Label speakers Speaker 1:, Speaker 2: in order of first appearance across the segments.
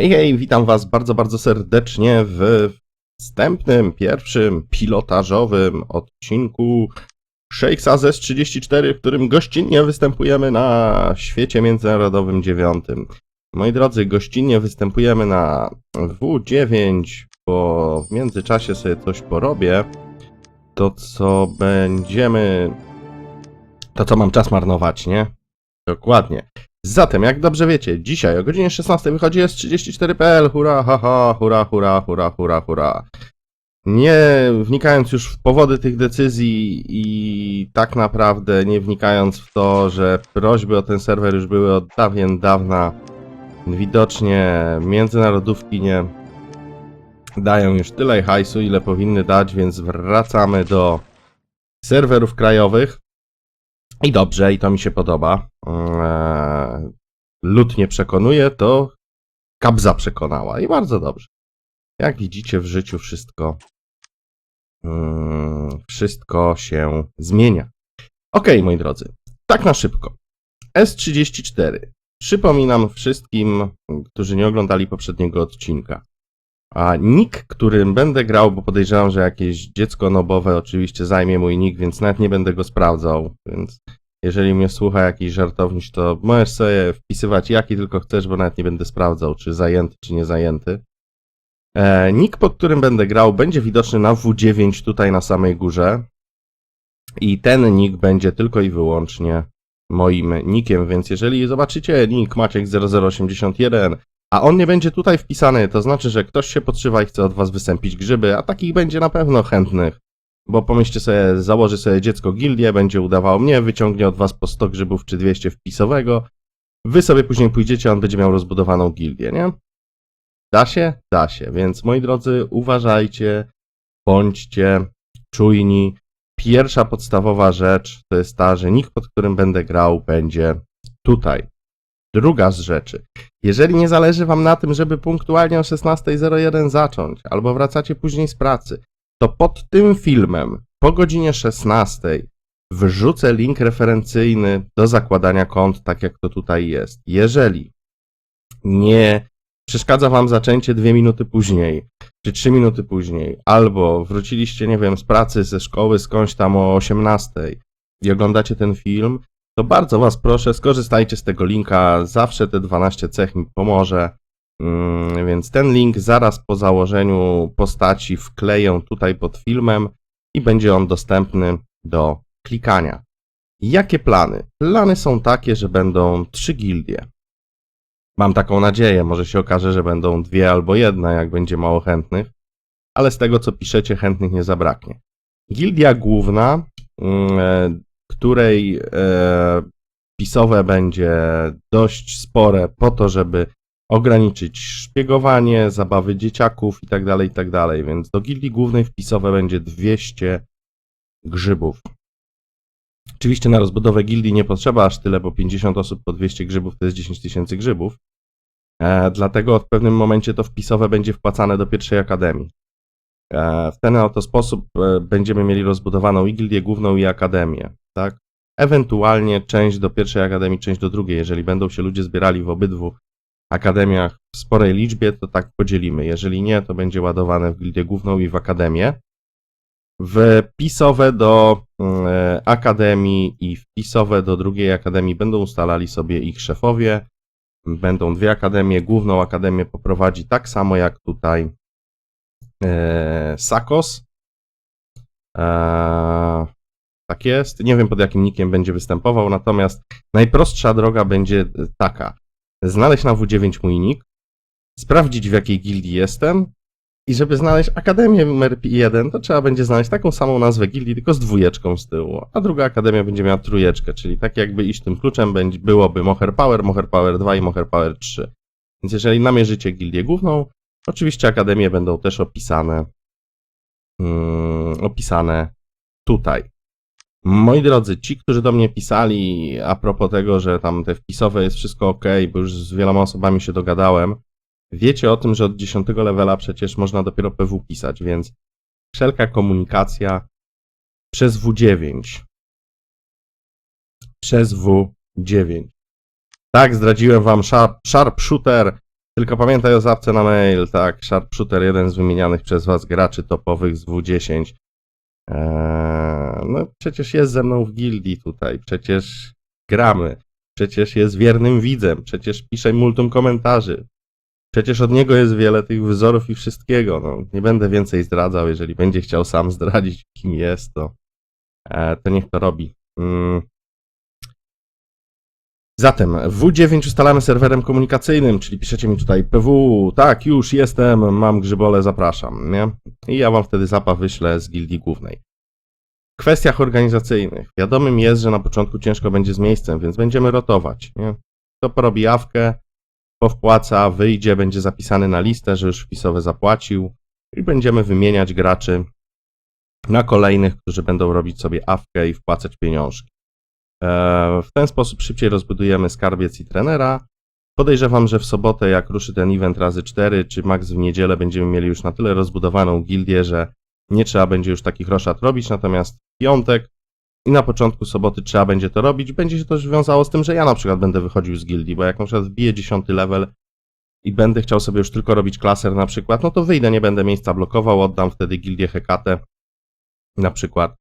Speaker 1: Hej, hej, witam Was bardzo, bardzo serdecznie w wstępnym, pierwszym, pilotażowym odcinku Shakesa z 34 w którym gościnnie występujemy na świecie międzynarodowym dziewiątym. Moi drodzy, gościnnie występujemy na W9, bo w międzyczasie sobie coś porobię. To, co będziemy... To, co mam czas marnować, nie? Dokładnie. Zatem, jak dobrze wiecie, dzisiaj o godzinie 16 wychodzi S34.pl. Hurra, haha, hurra, hurra, hurra, hurra. Nie wnikając już w powody tych decyzji i tak naprawdę nie wnikając w to, że prośby o ten serwer już były od dawien dawna, widocznie międzynarodówki nie dają już tyle hajsu, ile powinny dać, więc wracamy do serwerów krajowych. I dobrze, i to mi się podoba. Eee, lud nie przekonuje, to kabza przekonała. I bardzo dobrze. Jak widzicie, w życiu wszystko, mm, wszystko się zmienia. Ok, moi drodzy, tak na szybko. S34. Przypominam wszystkim, którzy nie oglądali poprzedniego odcinka. A nick, którym będę grał, bo podejrzewam, że jakieś dziecko nobowe oczywiście zajmie mój nick, więc nawet nie będę go sprawdzał. Więc jeżeli mnie słucha jakiś żartowniś, to możesz sobie wpisywać jaki tylko chcesz, bo nawet nie będę sprawdzał, czy zajęty, czy nie zajęty. E, nick, pod którym będę grał, będzie widoczny na W9 tutaj na samej górze. I ten nick będzie tylko i wyłącznie moim nickiem, więc jeżeli zobaczycie nick Maciek0081, a on nie będzie tutaj wpisany, to znaczy, że ktoś się podszywa i chce od was wysępić grzyby, a takich będzie na pewno chętnych. Bo pomyślcie sobie, założy sobie dziecko gildię, będzie udawało mnie, wyciągnie od was po 100 grzybów czy 200 wpisowego. Wy sobie później pójdziecie, a on będzie miał rozbudowaną gildię, nie? Da się? Da się. Więc moi drodzy, uważajcie, bądźcie czujni. Pierwsza podstawowa rzecz to jest ta, że nick, pod którym będę grał, będzie tutaj. Druga z rzeczy. Jeżeli nie zależy wam na tym, żeby punktualnie o 16.01 zacząć, albo wracacie później z pracy, to pod tym filmem po godzinie 16 wrzucę link referencyjny do zakładania kont, tak jak to tutaj jest. Jeżeli nie przeszkadza wam zaczęcie dwie minuty później, czy trzy minuty później, albo wróciliście, nie wiem, z pracy, ze szkoły, skądś tam o 18 i oglądacie ten film, to bardzo was proszę, skorzystajcie z tego linka, zawsze te 12 cech mi pomoże. Mm, Więc ten link zaraz po założeniu postaci wkleję tutaj pod filmem i będzie on dostępny do klikania. Jakie plany? Plany są takie, że będą trzy gildie. Mam taką nadzieję, może się okaże, że będą dwie albo jedna, jak będzie mało chętnych, ale z tego co piszecie, chętnych nie zabraknie. Gildia główna, mm, e, której e, pisowe będzie dość spore po to, żeby ograniczyć szpiegowanie, zabawy dzieciaków i tak dalej, i tak. Więc do gildii głównej wpisowe będzie 200 grzybów. Oczywiście na rozbudowę gildii nie potrzeba aż tyle, bo 50 osób po 200 grzybów to jest 10 tysięcy grzybów. E, dlatego w pewnym momencie to wpisowe będzie wpłacane do pierwszej akademii. E, w ten oto sposób e, będziemy mieli rozbudowaną i gildię główną i akademię, tak? Ewentualnie część do pierwszej akademii, część do drugiej. Jeżeli będą się ludzie zbierali w obydwu akademiach w sporej liczbie, to tak podzielimy. Jeżeli nie, to będzie ładowane w gildię główną i w akademię. Wpisowe do mm, akademii i wpisowe do drugiej akademii będą ustalali sobie ich szefowie. Będą dwie akademie. Główną akademię poprowadzi tak samo jak tutaj e, Sakos. E, tak jest. Nie wiem pod jakim nikiem będzie występował, natomiast najprostsza droga będzie taka znaleźć na W9 mój nick, sprawdzić w jakiej gildii jestem i żeby znaleźć akademię numer 1, to trzeba będzie znaleźć taką samą nazwę gildii, tylko z dwójeczką z tyłu, a druga akademia będzie miała trójeczkę, czyli tak jakby iść tym kluczem będzie, byłoby Moher Power, Moher Power 2 i Moher Power 3. Więc jeżeli namierzycie gildię główną, oczywiście akademie będą też opisane mm, opisane tutaj. Moi drodzy, ci, którzy do mnie pisali a propos tego, że tam te wpisowe jest wszystko ok, bo już z wieloma osobami się dogadałem, wiecie o tym, że od 10 levela przecież można dopiero PW pisać, więc wszelka komunikacja przez W9. Przez W9. Tak, zdradziłem wam Sharp, sharp Shooter. Tylko pamiętaj o zawce na mail, tak, Sharpshooter, jeden z wymienianych przez was graczy topowych z W10. Eee, no przecież jest ze mną w gildii tutaj, przecież gramy, przecież jest wiernym widzem, przecież pisze multum komentarzy. Przecież od niego jest wiele tych wzorów i wszystkiego. No, nie będę więcej zdradzał, jeżeli będzie chciał sam zdradzić, kim jest, to, e, to niech to robi. Mm. Zatem W9 ustalamy serwerem komunikacyjnym, czyli piszecie mi tutaj PW, tak, już jestem, mam grzybole, zapraszam, nie? I ja wam wtedy zapa wyślę z gildii głównej. W kwestiach organizacyjnych. Wiadomym jest, że na początku ciężko będzie z miejscem, więc będziemy rotować, nie? Kto porobi jawkę, powpłaca, wyjdzie, będzie zapisany na listę, że już wpisowe zapłacił i będziemy wymieniać graczy na kolejnych, którzy będą robić sobie awkę i wpłacać pieniążki. E, W ten sposób szybciej rozbudujemy skarbiec i trenera. Podejrzewam, że w sobotę, jak ruszy ten event razy 4, czy max w niedzielę, będziemy mieli już na tyle rozbudowaną gildię, że nie trzeba będzie już takich roszad robić, natomiast w piątek i na początku soboty trzeba będzie to robić. Będzie się to wiązało z tym, że ja na przykład będę wychodził z gildii, bo jak na przykład wbiję 10 level i będę chciał sobie już tylko robić klaser na przykład, no to wyjdę, nie będę miejsca blokował, oddam wtedy gildię Hekatę na przykład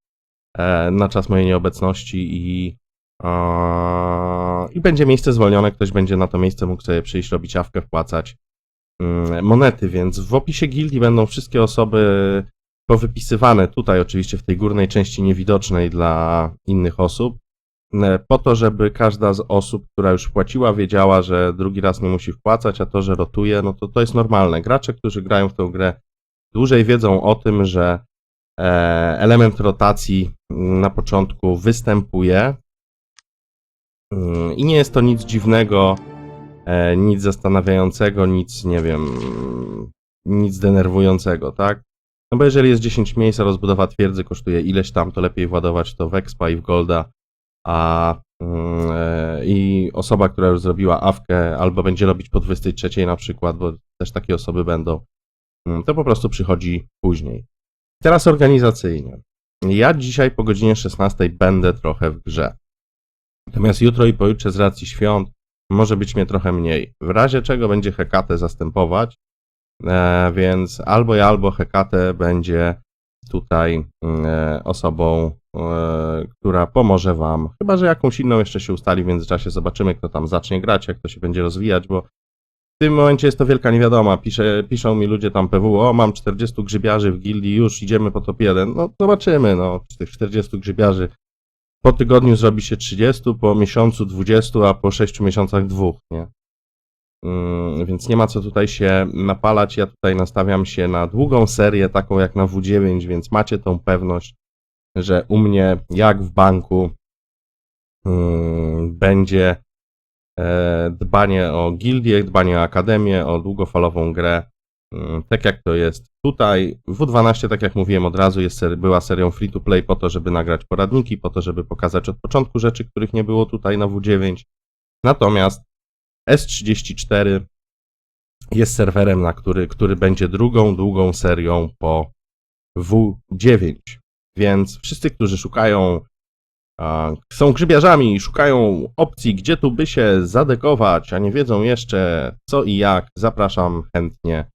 Speaker 1: e, na czas mojej nieobecności i, i będzie miejsce zwolnione, ktoś będzie na to miejsce mógł sobie przyjść, robić awkę, wpłacać mm, monety, więc w opisie gildii będą wszystkie osoby powypisywane tutaj oczywiście w tej górnej części niewidocznej dla innych osób, e, po to, żeby każda z osób, która już wpłaciła, wiedziała, że drugi raz nie musi wpłacać, a to, że rotuje, no to to jest normalne. Gracze, którzy grają w tę grę dłużej wiedzą o tym, że e, element rotacji na początku występuje Mm, i nie jest to nic dziwnego, e, nic zastanawiającego, nic, nie wiem, nic denerwującego, tak? No bo jeżeli jest 10 miejsc, a rozbudowa twierdzy kosztuje ileś tam, to lepiej władować to w Expa i w Golda, a mm, e, i osoba, która już zrobiła awkę, albo będzie robić po 23 na przykład, bo też takie osoby będą, mm, to po prostu przychodzi później. Teraz organizacyjnie. Ja dzisiaj po godzinie 16 będę trochę w grze. Natomiast jutro i pojutrze z racji świąt może być mnie trochę mniej. W razie czego będzie Hekatę zastępować, E, więc albo ja, albo Hekate będzie tutaj e, osobą, e, która pomoże wam. Chyba, że jakąś inną jeszcze się ustali w międzyczasie. Zobaczymy, kto tam zacznie grać, jak to się będzie rozwijać, bo w tym momencie jest to wielka niewiadoma. Pisze, piszą mi ludzie tam PW, o mam 40 grzybiarzy w gildii, już idziemy po top 1. No zobaczymy, no z tych 40 grzybiarzy po tygodniu zrobi się 30, po miesiącu 20, a po 6 miesiącach dwóch, nie? Mm, Więc nie ma co tutaj się napalać. Ja tutaj nastawiam się na długą serię, taką jak na W9, więc macie tą pewność, że u mnie, jak w banku, mm, będzie e, dbanie o gildię, dbanie o akademię, o długofalową grę, tak jak to jest tutaj. W12, tak jak mówiłem od razu, jest, była serią free to play po to, żeby nagrać poradniki, po to, żeby pokazać od początku rzeczy, których nie było tutaj na W9. Natomiast S34 jest serwerem, na który, który będzie drugą, długą serią po W9. Więc wszyscy, którzy szukają, są grzybiarzami i szukają opcji, gdzie tu by się zadekować, a nie wiedzą jeszcze co i jak, zapraszam chętnie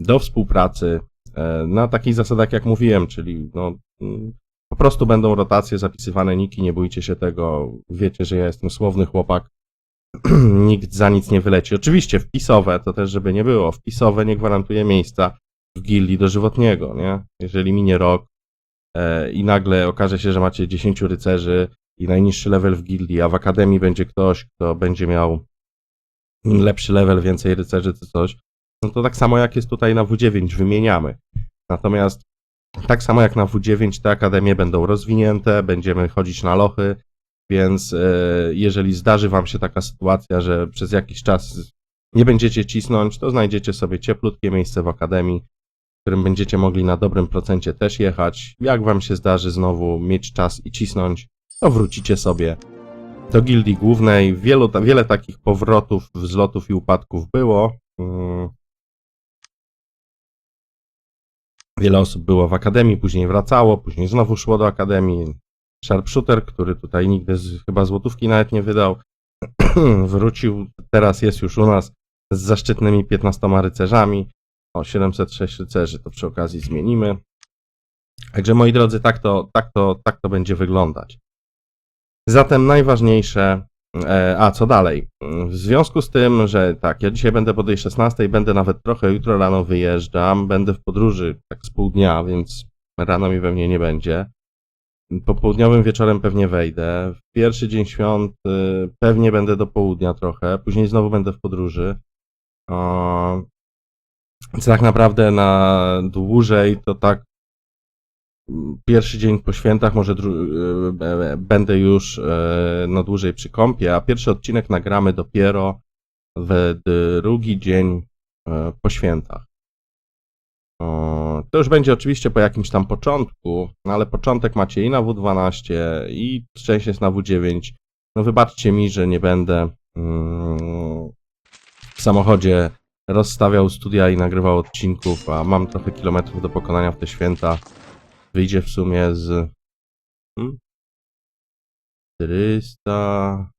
Speaker 1: do współpracy e, na takich zasadach, jak mówiłem, czyli no, mm, po prostu będą rotacje, zapisywane niki, nie bójcie się tego. Wiecie, że ja jestem słowny chłopak, nikt za nic nie wyleci. Oczywiście wpisowe, to też żeby nie było, wpisowe nie gwarantuje miejsca w gildii dożywotniego, nie? Jeżeli minie rok e, i nagle okaże się, że macie 10 rycerzy i najniższy level w gildii, a w akademii będzie ktoś, kto będzie miał lepszy level, więcej rycerzy czy coś, no to tak samo jak jest tutaj na W9, wymieniamy. Natomiast tak samo jak na W9 te akademie będą rozwinięte, będziemy chodzić na lochy, więc e, jeżeli zdarzy Wam się taka sytuacja, że przez jakiś czas nie będziecie cisnąć, to znajdziecie sobie cieplutkie miejsce w akademii, w którym będziecie mogli na dobrym procencie też jechać. Jak Wam się zdarzy znowu mieć czas i cisnąć, to wrócicie sobie do gildii głównej. Wielu, wiele takich powrotów, wzlotów i upadków było. Wiele osób było w akademii, później wracało, później znowu szło do akademii. Sharpshooter, który tutaj nigdy z, chyba złotówki nawet nie wydał, wrócił, teraz jest już u nas. z zaszczytnymi 15 rycerzami. O, 706 rycerzy to przy okazji zmienimy. Także moi drodzy, tak to, tak to, tak to będzie wyglądać. Zatem najważniejsze, a co dalej? W związku z tym, że tak, ja dzisiaj będę po tej 16, będę nawet trochę jutro rano wyjeżdżam, będę w podróży tak z pół dnia, więc rano mi pewnie nie będzie. Popołudniowym wieczorem pewnie wejdę. W pierwszy dzień świąt y, pewnie będę do południa trochę, później znowu będę w podróży. Więc tak naprawdę na dłużej to tak pierwszy dzień po świętach może y, e, będę już e, no dłużej przy kąpie, a pierwszy odcinek nagramy dopiero w drugi dzień e, po świętach. To już będzie oczywiście po jakimś tam początku, no ale początek macie i na W12 i część jest na W9. No wybaczcie mi, że nie będę mm, w samochodzie rozstawiał studia i nagrywał odcinków, a mam trochę kilometrów do pokonania w te święta. Wyjdzie w sumie z hmm? 400,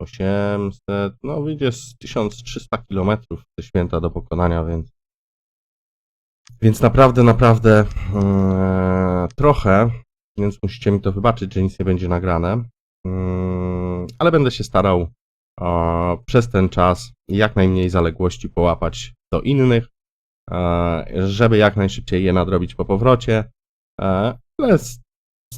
Speaker 1: 800, no wyjdzie z 1300 kilometrów w te święta do pokonania, więc więc naprawdę, naprawdę mm, trochę, więc musicie mi to wybaczyć, że nic nie będzie nagrane. Mm, ale będę się starał e, przez ten czas jak najmniej zaległości połapać do innych, żeby jak najszybciej je nadrobić po powrocie. E, ale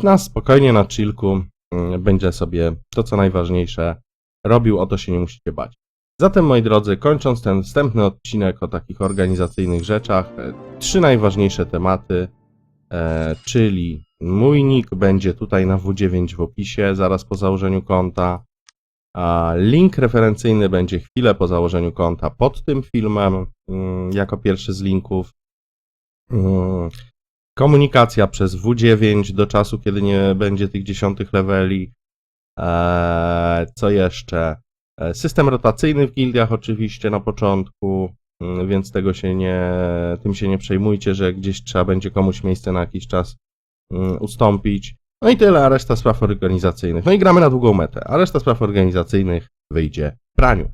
Speaker 1: nas spokojnie na chillku mm, będzie sobie to, co najważniejsze robił, o to się nie musicie bać. Zatem, moi drodzy, kończąc ten wstępny odcinek o takich organizacyjnych rzeczach, e, trzy najważniejsze tematy, e, czyli mój nick będzie tutaj na W9 w opisie, zaraz po założeniu konta. Link referencyjny będzie chwilę po założeniu konta pod tym filmem, mm, jako pierwszy z linków. Komunikacja przez W9 do czasu, kiedy nie będzie tych dziesiątych leveli. Eee, Co jeszcze? E, System rotacyjny w gildiach oczywiście na początku, mm, więc tego się nie, tym się nie przejmujcie, że gdzieś trzeba będzie komuś miejsce na jakiś czas mm, ustąpić. No i tyle, a reszta spraw organizacyjnych. No i gramy na długą metę, a reszta spraw organizacyjnych wyjdzie w praniu.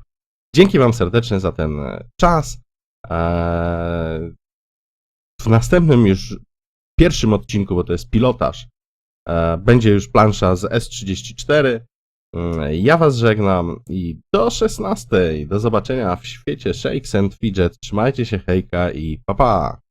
Speaker 1: Dzięki Wam serdecznie za ten e, czas. W następnym już pierwszym odcinku, bo to jest pilotaż, e, będzie już plansza z S34. Mm, Ja Was żegnam i do 16. Do zobaczenia w świecie Shakes and Fidget. Trzymajcie się, hejka i pa pa!